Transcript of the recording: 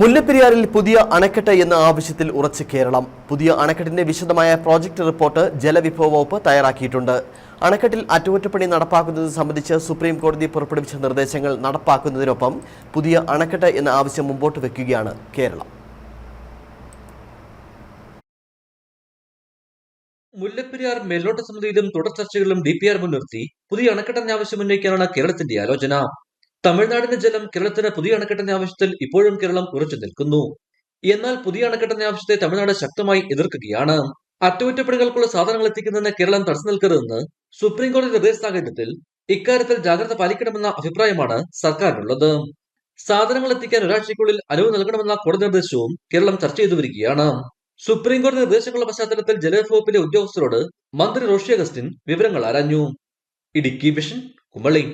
മുല്ലപ്പെരിയാറിൽ പുതിയ അണക്കെട്ട് എന്ന ആവശ്യത്തിൽ ഉറച്ച് കേരളം. പുതിയ അണക്കെട്ടിന്റെ വിശദമായ പ്രോജക്ട് റിപ്പോർട്ട് ജലവിഭവ വകുപ്പ് തയ്യാറാക്കിയിട്ടുണ്ട്. അണക്കെട്ടിൽ അറ്റകുറ്റപ്പണി നടപ്പാക്കുന്നത് സംബന്ധിച്ച് സുപ്രീം കോടതി പുറപ്പെടുവിച്ച നിർദ്ദേശങ്ങൾ നടപ്പാക്കുന്നതിനൊപ്പം പുതിയ അണക്കെട്ട് എന്ന ആവശ്യം മുമ്പോട്ട് വയ്ക്കുകയാണ് കേരളം. മുല്ലപ്പെരിയാർ മേൽനോട്ട സമിതിയിലും തുടർ ചർച്ചകളിലും ഡി പി ആർ മുൻനിർത്തി പുതിയ അണക്കെട്ടിന്റെ ആവശ്യം ഉന്നയിക്കാനാണ് കേരളത്തിന്റെ ആലോചന. തമിഴ്നാടിന്റെ ജലം കേരളത്തിന് പുതിയ അണക്കെട്ടിന്റെ ആവശ്യത്തിൽ ഇപ്പോഴും കേരളം ഉറച്ചു നിൽക്കുന്നു. എന്നാൽ പുതിയ അണക്കെട്ടിന്റെ ആവശ്യത്തെ തമിഴ്നാട് ശക്തമായി എതിർക്കുകയാണ്. അറ്റകുറ്റപ്പണികൾക്കുള്ള സാധനങ്ങൾ എത്തിക്കുന്നതിന് കേരളം തടസ്സം നിൽക്കരുതെന്ന് സുപ്രീം കോടതി നിർദ്ദേശ സാഹചര്യത്തിൽ ഇക്കാര്യത്തിൽ ജാഗ്രത പാലിക്കണമെന്ന അഭിപ്രായമാണ് സർക്കാരിനുള്ളത്. സാധനങ്ങൾ എത്തിക്കാൻ ഒരാഴ്ചയ്ക്കുള്ളിൽ അനുവ് നൽകണമെന്ന കോടതി നിർദ്ദേശവും കേരളം ചർച്ച ചെയ്തു വരികയാണ്. സുപ്രീം കോടതി നിർദ്ദേശങ്ങളുടെ പശ്ചാത്തലത്തിൽ ജലവിഭവ ഉദ്യോഗസ്ഥരോട് മന്ത്രി റോഷി അഗസ്റ്റിൻ വിവരങ്ങൾ ആരാഞ്ഞു. ഇടുക്കി വിഷൻ കുമളി.